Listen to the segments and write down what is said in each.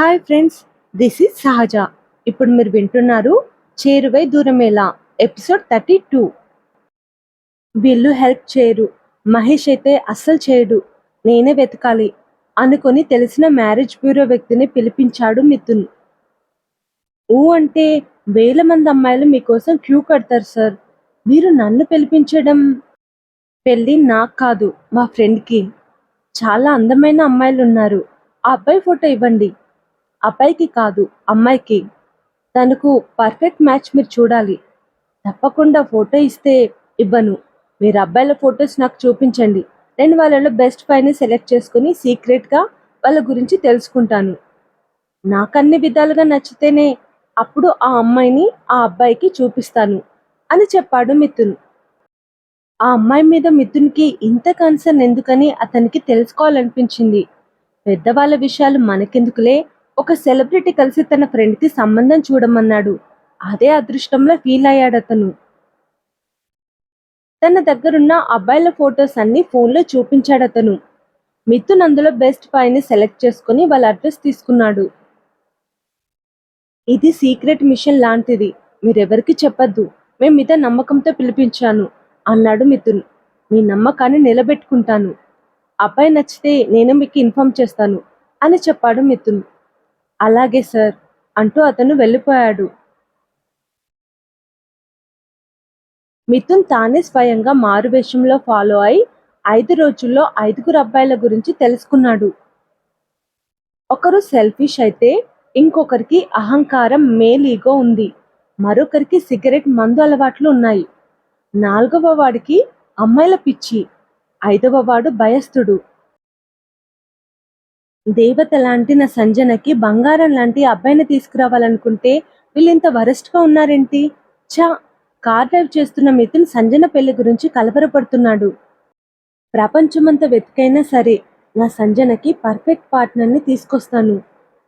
Hi friends this is సహజ. ఇప్పుడు మీరు వింటున్నారు చేరువై దూరమేలా ఎపిసోడ్ థర్టీ టూ. వీళ్ళు హెల్ప్ చేయరు మహేష్ అయితే అస్సలు చేయడు నేనే వెతకాలి అనుకొని తెలిసిన మ్యారేజ్ బ్యూరో వ్యక్తిని పిలిపించాడు మిథున్. ఊ అంటే వేల మంది అమ్మాయిలు మీకోసం క్యూ కడతారు సార్ మీరు నన్ను పిలిపించడం పెళ్ళి నాకు కాదు మా ఫ్రెండ్కి. చాలా అందమైన అమ్మాయిలు ఉన్నారు ఆ అబ్బాయి ఫోటో ఇవ్వండి. అబ్బాయికి కాదు అమ్మాయికి. తనకు పర్ఫెక్ట్ మ్యాచ్ మీరు చూడాలి. తప్పకుండా ఫోటో ఇస్తే ఇవ్వను. మీరు అబ్బాయిల ఫొటోస్ నాకు చూపించండి. నేను వాళ్ళలో బెస్ట్ ఫైవ్ని సెలెక్ట్ చేసుకుని సీక్రెట్గా వాళ్ళ గురించి తెలుసుకుంటాను. నాకు అన్ని విధాలుగా నచ్చితేనే అప్పుడు ఆ అమ్మాయిని ఆ అబ్బాయికి చూపిస్తాను అని చెప్పాడు మిథున్. ఆ అమ్మాయి మీద మిథున్కి ఇంత కన్సర్న్ ఎందుకని అతనికి తెలుసుకోవాలనిపించింది. పెద్దవాళ్ళ విషయాలు మనకెందుకులే? ఒక సెలబ్రిటీ కలిసి తన ఫ్రెండ్కి సంబంధం చూడమన్నాడు. అదే అదృష్టంలో ఫీల్ అయ్యాడు అతను. తన దగ్గరున్న అబ్బాయిల ఫొటోస్ అన్ని ఫోన్లో చూపించాడు అతను. మిథున్ అందులో బెస్ట్ ఫైవ్ని సెలెక్ట్ చేసుకుని వాళ్ళ అడ్రస్ తీసుకున్నాడు. ఇది సీక్రెట్ మిషన్ లాంటిది. మీరెవరికి చెప్పద్దు. మేము మీద నమ్మకంతో పిలిపించాను అన్నాడు మిథున్ మీ నమ్మకాన్ని నిలబెట్టుకుంటాను. అబ్బాయి నచ్చితే నేను మీకు ఇన్ఫార్మ్ చేస్తాను అని చెప్పాడు మిథున్ అలాగే సార్ అంటూ అతను వెళ్ళిపోయాడు. మిథున్ తానే స్వయంగా మారువేషంలో ఫాలో అయి ఐదు రోజుల్లో ఐదుగురు అబ్బాయిల గురించి తెలుసుకున్నాడు. ఒకరు సెల్ఫిష్ అయితే ఇంకొకరికి అహంకారం మేలీగో ఉంది. మరొకరికి సిగరెట్ మందు అలవాట్లు ఉన్నాయి. నాలుగవ వాడికి అమ్మాయిల పిచ్చి. ఐదవ వాడు భయస్థుడు. దేవత లాంటి నా సంజనకి బంగారం లాంటి అబ్బాయిని తీసుకురావాలనుకుంటే వీళ్ళింత వరస్ట్గా ఉన్నారేంటి? చా కార్ డ్రైవ్ చేస్తున్న మిథున్ సంజన పెళ్ళి గురించి కలవరపడుతున్నాడు. ప్రపంచమంతా వెతికైనా సరే నా సంజనకి పర్ఫెక్ట్ పార్ట్నర్ని తీసుకొస్తాను.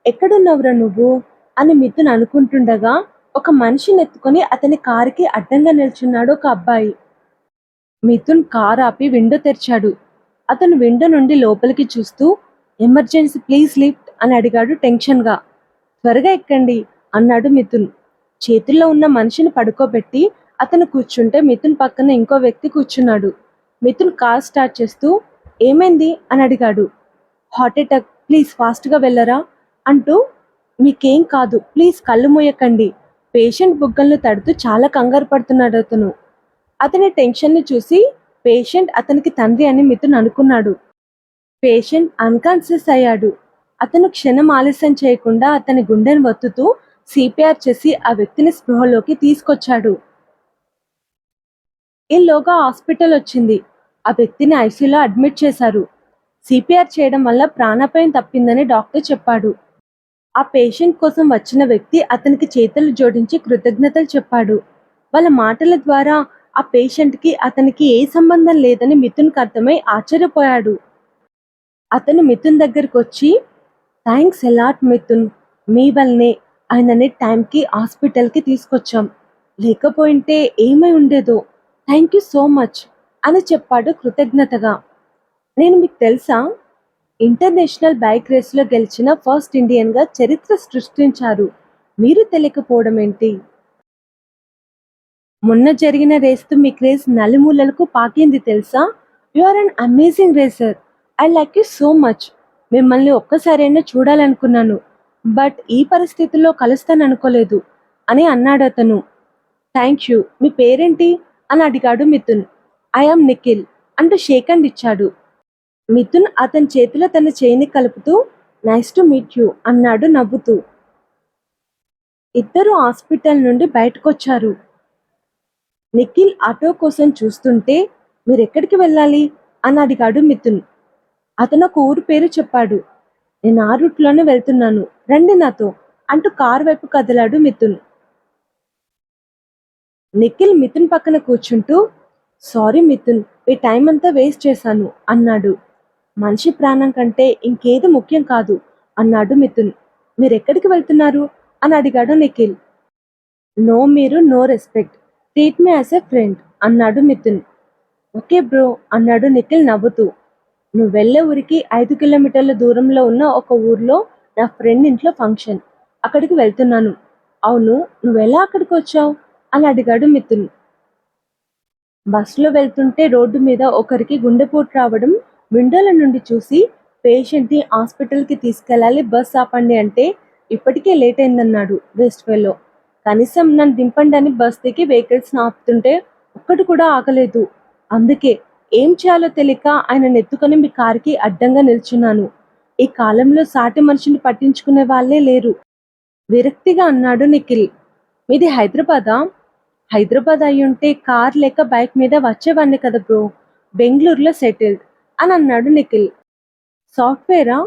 ఎక్కడున్నావురా నువ్వు? అని మిథున్ అనుకుంటుండగా ఒక మనిషిని ఎత్తుకొని అతని కారుకి అడ్డంగా నిల్చున్నాడు ఒక అబ్బాయి. మిథున్ కార్ ఆపి విండో తెరిచాడు. అతను విండో నుండి లోపలికి చూస్తూ ఎమర్జెన్సీ ప్లీజ్ లిఫ్ట్ అని అడిగాడు టెన్షన్గా. త్వరగా ఎక్కండి అన్నాడు మిథున్. చేతుల్లో ఉన్న మనిషిని పడుకోబెట్టి అతను కూర్చుంటే మిథున్ పక్కన ఇంకో వ్యక్తి కూర్చున్నాడు. మిథున్ కార్ స్టార్ట్ చేస్తూ ఏమైంది? అని అడిగాడు. Heart attack. ప్లీజ్ ఫాస్ట్గా వెళ్ళరా? అంటూ మీకేం కాదు. ప్లీజ్ కళ్ళు మూయకండి. పేషెంట్ బుగ్గలను తడుతూ చాలా కంగారు పడుతున్నాడు అతను. అతని టెన్షన్ని చూసి పేషెంట్ అతనికి తండ్రి అని మిథున్ అనుకున్నాడు. పేషెంట్ అన్కాన్షియస్ అయ్యాడు. అతను క్షణం ఆలస్యం చేయకుండా అతని గుండెను వత్తుతూ సిపిఆర్ చేసి ఆ వ్యక్తిని స్పృహలోకి తీసుకొచ్చాడు. ఈలోగా హాస్పిటల్ వచ్చింది. ఆ వ్యక్తిని ఐసీయూలో అడ్మిట్ చేశారు. సిపిఆర్ చేయడం వల్ల ప్రాణాపాయం తప్పిందని డాక్టర్ చెప్పాడు. ఆ పేషెంట్ కోసం వచ్చిన వ్యక్తి అతనికి చేతులు జోడించి కృతజ్ఞతలు చెప్పాడు. వాళ్ళ మాటల ద్వారా ఆ పేషెంట్కి అతనికి ఏ సంబంధం లేదని మిథున్కి అర్థమై ఆశ్చర్యపోయాడు. అతను మిథున్ దగ్గరకు వచ్చి థ్యాంక్స్ ఎలాట్ మిథున్. మీ వల్లనే ఆయనని టైంకి హాస్పిటల్కి తీసుకొచ్చాం. లేకపోయింటే ఏమై ఉండేదో. థ్యాంక్ యూ సో మచ్ అని చెప్పాడు కృతజ్ఞతగా. నేను మీకు తెలుసా? ఇంటర్నేషనల్ బైక్ రేస్లో గెలిచిన ఫస్ట్ ఇండియన్గా చరిత్ర సృష్టించారు. మీరు తెలియకపోవడం ఏంటి? మొన్న జరిగిన రేస్తో మీ క్రేజ్ నలుమూలలకు పాకింది తెలుసా? You are an amazing racer. I like you so much మిమ్మల్ని ఒక్కసారైనా చూడాలనుకున్నాను. బట్ ఈ పరిస్థితుల్లో కలుస్తాను అనుకోలేదు అని అన్నాడు అతను. థ్యాంక్ యూ మీ పేరేంటి? అని అడిగాడు మిథున్. ఐఆమ్ నిఖిల్ అంటూ షేక్ అండ్ ఇచ్చాడు. మిథున్ అతని చేతిలో తన చేయిని కలుపుతూ నైస్ టు మీట్ యూ అన్నాడు నవ్వుతూ. ఇద్దరు హాస్పిటల్ నుండి బయటకొచ్చారు. నిఖిల్ ఆటో కోసం చూస్తుంటే మీరెక్కడికి వెళ్ళాలి? అని అడిగాడు మిథున్. అతను ఒక ఊరు పేరు చెప్పాడు. నేను ఆ రూట్లోనే వెళ్తున్నాను. రండి నాతో అంటూ కారు వైపు కదిలాడు మిథున్. నిఖిల్ మిథున్ పక్కన కూర్చుంటూ సారీ మిథున్ ఈ టైం అంతా వేస్ట్ చేశాను అన్నాడు. మనిషి ప్రాణం కంటే ఇంకేది ముఖ్యం కాదు అన్నాడు మిథున్. మీరు ఎక్కడికి వెళ్తున్నారు? అని అడిగాడు నిఖిల్. నో మీరు no respect. Treat me as a friend అన్నాడు మిథున్. ఓకే బ్రో అన్నాడు నిఖిల్ నవ్వుతూ. నువ్వు వెళ్ళే ఊరికి ఐదు కిలోమీటర్ల దూరంలో ఉన్న ఒక ఊర్లో నా ఫ్రెండ్ ఇంట్లో ఫంక్షన్ అక్కడికి వెళ్తున్నాను. అవును నువ్వు ఎలా అక్కడికి వచ్చావు? అని అడిగాడు మిథున్. బస్సులో వెళ్తుంటే రోడ్డు మీద ఒకరికి గుండెపోటు రావడం విండోల నుండి చూసి పేషెంట్ని హాస్పిటల్కి తీసుకెళ్ళాలి బస్ ఆపండి అంటే ఇప్పటికే లేట్ అయిందన్నాడు వెస్ట్ ఫెలో కనీసం నన్ను దింపండి అని బస్ దిగి వెహికల్స్ని ఆపుతుంటే ఒక్కటి కూడా ఆగలేదు. అందుకే ఏం చేయాలో తెలియక ఆయన నెత్తుకొని మీ కారుకి అడ్డంగా నిల్చున్నాను. ఈ కాలంలో సాటి మనిషిని పట్టించుకునే వాళ్ళే లేరు. విరక్తిగా అన్నాడు నిఖిల్. మీది హైదరాబాదా? హైదరాబాద్ అయి ఉంటే కార్ లేక బైక్ మీద వచ్చేవాడిని కదా బ్రో. బెంగళూరులో సెటిల్డ్ అని అన్నాడు నిఖిల్. సాఫ్ట్వేరా?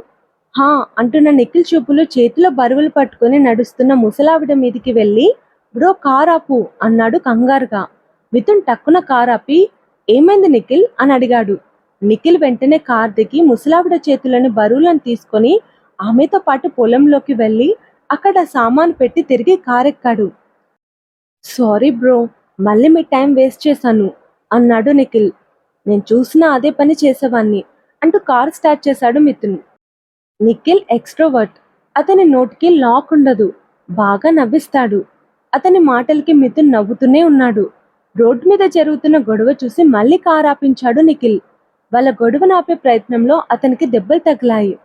హా అంటున్న నిఖిల్ చూపులు చేతిలో బరువులు పట్టుకొని నడుస్తున్న ముసలావిడ మీదికి వెళ్ళి బ్రో కార్ ఆపు అన్నాడు కంగారుగా. మిథున్ టక్కున కార్ ఆపి ఏమైంది నిఖిల్? అని అడిగాడు. నిఖిల్ వెంటనే కార్ దిగి ముసలావిడ చేతులని బరువులను తీసుకొని ఆమెతో పాటు పొలంలోకి వెళ్ళి అక్కడ సామాను పెట్టి తిరిగి కార్ ఎక్కాడు సారీ బ్రో మళ్ళీ మీ టైం వేస్ట్ చేశాను అన్నాడు నిఖిల్. నేను చూసినా అదే పని చేసేవాన్ని అంటూ కార్ స్టార్ట్ చేశాడు మిథున్. నిఖిల్ ఎక్స్ట్రోవర్ట్. అతని నోటికి లాక్ ఉండదు. బాగా నవ్విస్తాడు. అతని మాటలకి మిథున్ నవ్వుతూనే ఉన్నాడు. రోడ్డు మీద జరుగుతున్న గొడవ చూసి మళ్ళీ కార్ ఆపించాడు నిఖిల్. వాళ్ళ గొడవను ఆపే ప్రయత్నంలో అతనికి దెబ్బలు తగిలాయి.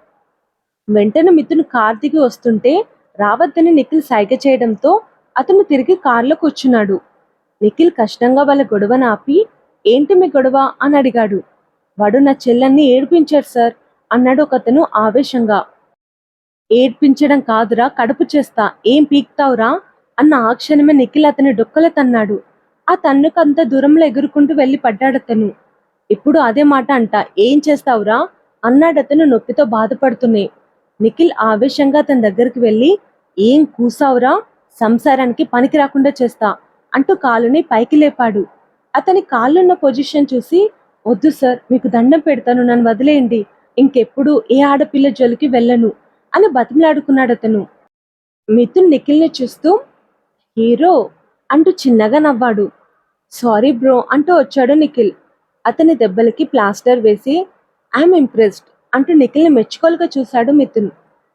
వెంటనే మిథున్ కార్ దిగి వస్తుంటే రావద్దని నిఖిల్ సైగ చేయడంతో అతను తిరిగి కారులో కూర్చున్నాడు. నిఖిల్ కష్టంగా వాళ్ళ గొడవను ఆపి ఏంటి మీ గొడవ? అని అడిగాడు. వాడు నా చెల్లెన్ని ఏడిపించాడు సార్ అన్నాడు ఒకతను ఆవేశంగా. ఏడ్పించడం కాదురా కడుపు చేస్తా ఏం పీక్తావురా? అన్న ఆ క్షణమే నిఖిల్ అతని డొక్కల తన్నాడు. ఆ తన్నుకు అంత దూరంలో ఎగురుకుంటూ వెళ్ళి పడ్డాడతను. ఇప్పుడు అదే మాట అంట ఏం చేస్తావురా? అన్నాడతను నొప్పితో బాధపడుతూనే. నిఖిల్ ఆవేశంగా అతని దగ్గరికి వెళ్ళి ఏం కూసావురా? సంసారానికి పనికి రాకుండా చేస్తా అంటూ కాలుని పైకి లేపాడు. అతని కాళ్ళున్న పొజిషన్ చూసి వద్దు సార్ మీకు దండం పెడతాను నన్ను వదిలేయండి. ఇంకెప్పుడు ఏ ఆడపిల్ల జోలికి వెళ్ళను అని బతిమలాడుకున్నాడు అతను మిథున్ నిఖిల్ని చూస్తూ హీరో అంటూ చిన్నగా నవ్వాడు. సారీ బ్రో అంటూ వచ్చాడు నిఖిల్. అతని దెబ్బలకి ప్లాస్టర్ వేసి ఐఎమ్ ఇంప్రెస్డ్ అంటూ నిఖిల్ని మెచ్చుకోలుగా చూశాడు మిథున్.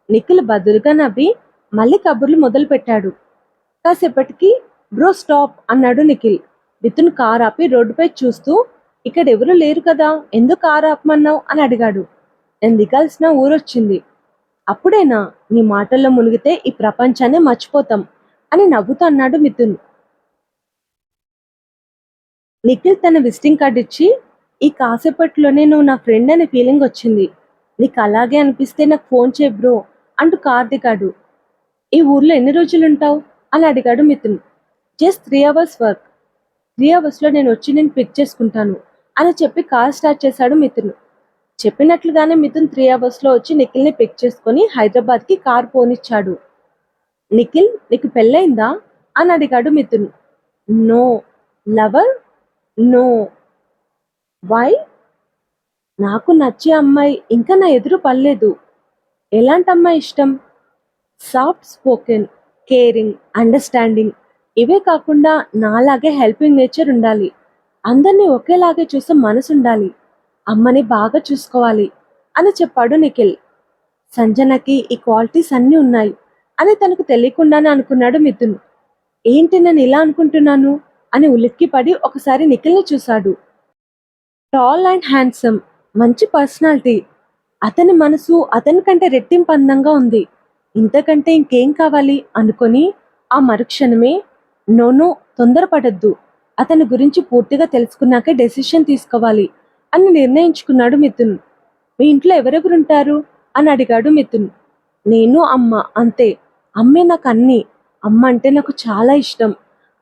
నిఖిల్ బదులుగా నవ్వి మళ్ళీ కబుర్లు మొదలు పెట్టాడు. కాసేపటికి బ్రో స్టాప్ అన్నాడు నిఖిల్. మిథున్ కార్ ఆపి రోడ్డుపై చూస్తూ ఇక్కడ ఎవరు లేరు కదా ఎందుకు కారు ఆపమన్నావు? అని అడిగాడు. నేను దిగాల్సిన ఊరొచ్చింది. అప్పుడేనా నీ మాటల్లో మునిగితే ఈ ప్రపంచాన్ని మర్చిపోతాం అని నవ్వుతూ అన్నాడు మిథున్. నిఖిల్ తన విజిటింగ్ కార్డు ఇచ్చి ఈ కాసేపట్లోనే నువ్వు నా ఫ్రెండ్ అనే ఫీలింగ్ వచ్చింది. నీకు అలాగే అనిపిస్తే నాకు ఫోన్ చేయ బ్రో అంటూ కార్ దిగాడు. ఈ ఊర్లో ఎన్ని రోజులు ఉంటావు అని అడిగాడు Mithun. Just three hours work three అవర్స్లో నేను వచ్చి నేను పిక్ చేసుకుంటాను అని చెప్పి కార్ స్టార్ట్ చేశాడు మిథున్. చెప్పినట్లుగానే మిథున్ త్రీ అవర్స్లో వచ్చి నిఖిల్ని పిక్ చేసుకొని హైదరాబాద్కి కార్ పోనిచ్చాడు నిఖిల్ నీకు పెళ్ళైందా అని అడిగాడు Mithun. No lover no why నాకు నచ్చే అమ్మాయి ఇంకా నా ఎదురు పర్లేదు ఎలాంటి అమ్మాయి ఇష్టం? సాఫ్ట్ స్పోకెన్ కేరింగ్ అండర్స్టాండింగ్ ఇవే కాకుండా నాలాగే హెల్పింగ్ నేచర్ ఉండాలి. అందరినీ ఒకేలాగే చూసే మనసు ఉండాలి. అమ్మని బాగా చూసుకోవాలి అని చెప్పాడు నిఖిల్. సంజనకి ఈ క్వాలిటీస్ అన్నీ ఉన్నాయి. అని తనకు తెలియకుండానే అనుకున్నాడు మిథున్. ఏంటి నేను ఇలా అనుకుంటున్నాను? అని ఉలిక్కిపడి ఒకసారి నిఖిల్ని చూశాడు. టాల్ అండ్ హ్యాండ్సమ్ మంచి పర్సనాలిటీ. అతని మనసు అతని కంటే రెట్టింపు అందంగా ఉంది. ఇంతకంటే ఇంకేం కావాలి అనుకొని ఆ మరుక్షణమే నోనో తొందరపడద్దు. అతని గురించి పూర్తిగా తెలుసుకున్నాకే డెసిషన్ తీసుకోవాలి అని నిర్ణయించుకున్నాడు మిథున్. మీ ఇంట్లో ఎవరెవరుంటారు? అని అడిగాడు మిథున్. నేను అమ్మ అంతే. అమ్మే నాకు అన్ని అమ్మ అంటే నాకు చాలా ఇష్టం.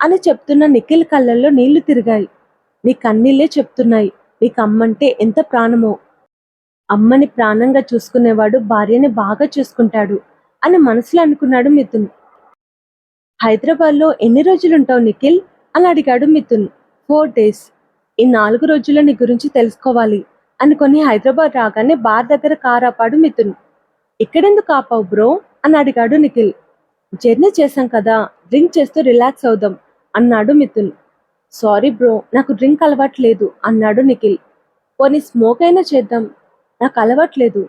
అని చెప్తున్న నిఖిల్ కళ్ళల్లో నీళ్ళు తిరిగాయి. నీ కన్నీళ్ళే చెప్తున్నాయి. నీకు అమ్మంటే ఎంత ప్రాణమో? అమ్మని ప్రాణంగా చూసుకునేవాడు భార్యని బాగా చూసుకుంటాడు అని మనసులో అనుకున్నాడు మిథున్. హైదరాబాద్లో ఎన్ని రోజులు ఉంటావు నిఖిల్? అని అడిగాడు మిథున్. Four days. ఈ నాలుగు రోజుల్లో నీ గురించి తెలుసుకోవాలి అనుకొని హైదరాబాద్ రాగానే బార్ దగ్గర కార్ ఆపాడు మిథున్. ఇక్కడెందుకు ఆపావు బ్రో? అని అడిగాడు నిఖిల్. జర్నీ చేశాం కదా. డ్రింక్ చేస్తూ రిలాక్స్ అవుదాం. అన్నాడు మిథున్. సారీ బ్రో నాకు డ్రింక్ అలవాట్లేదు అన్నాడు నిఖిల్. పోనీ స్మోక్ అయినా చేద్దాం. నాకు అలవాట్లేదు.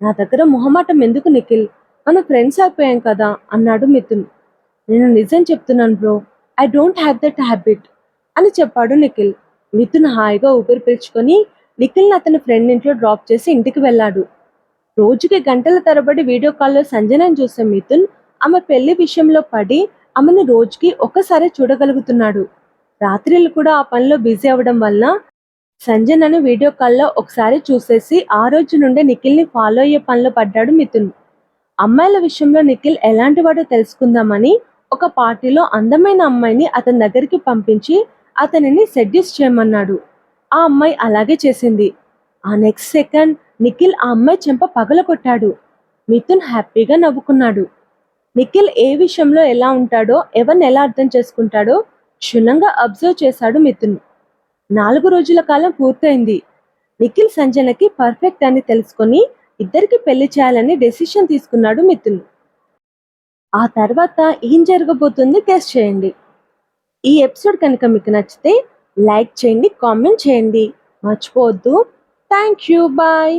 నా దగ్గర మొహమాటం ఎందుకు నిఖిల్? మనం ఫ్రెండ్స్ అయిపోయాం కదా అన్నాడు మిథున్. నేను నిజం చెప్తున్నాను bro. I don't have that habit అని చెప్పాడు నిఖిల్. మిథున్ హాయిగా ఊపిరి పీల్చుకొని నిఖిల్ని అతని ఫ్రెండ్ ఇంట్లో డ్రాప్ చేసి ఇంటికి వెళ్ళాడు. రోజుకి గంటల తరబడి వీడియో కాల్లో సంజనని చూసే మిథున్ ఆమె పెళ్ళి విషయంలో పడి ఆమెను రోజుకి ఒక్కసారి చూడగలుగుతున్నాడు. రాత్రిళ్ళు కూడా ఆ పనిలో బిజీ అవ్వడం వల్ల సంజనను వీడియో కాల్లో ఒకసారి చూసేసి ఆ రోజు నుండే నిఖిల్ని ఫాలో అయ్యే పనిలో పడ్డాడు మిథున్. అమ్మాయిల విషయంలో నిఖిల్ ఎలాంటి వాడో తెలుసుకుందామని ఒక పార్టీలో అందమైన అమ్మాయిని అతని దగ్గరికి పంపించి అతనిని సెడ్యూస్ చేయమన్నాడు. ఆ అమ్మాయి అలాగే చేసింది. ఆ నెక్స్ట్ సెకండ్ నిఖిల్ ఆ అమ్మాయి చెంప పగలగొట్టాడు. మిథున్ హ్యాపీగా నవ్వుకున్నాడు. నిఖిల్ ఏ విషయంలో ఎలా ఉంటాడో ఎవరిని ఎలా అర్థం చేసుకుంటాడో క్షుణ్ణంగా అబ్జర్వ్ చేశాడు మిథున్. నాలుగు రోజుల కాలం పూర్తయింది. నిఖిల్ సంజనకి పర్ఫెక్ట్ అని తెలుసుకొని ఇద్దరికి పెళ్ళి చేయాలని డెసిషన్ తీసుకున్నాడు మిథున్. ఆ తర్వాత ఏం జరగబోతుంది టెస్ట్ చేయండి. ఈ ఎపిసోడ్ కనుక మీకు నచ్చితే లైక్ చేయండి కామెంట్ చేయండి. మర్చిపోవద్దు. Thank you. బాయ్.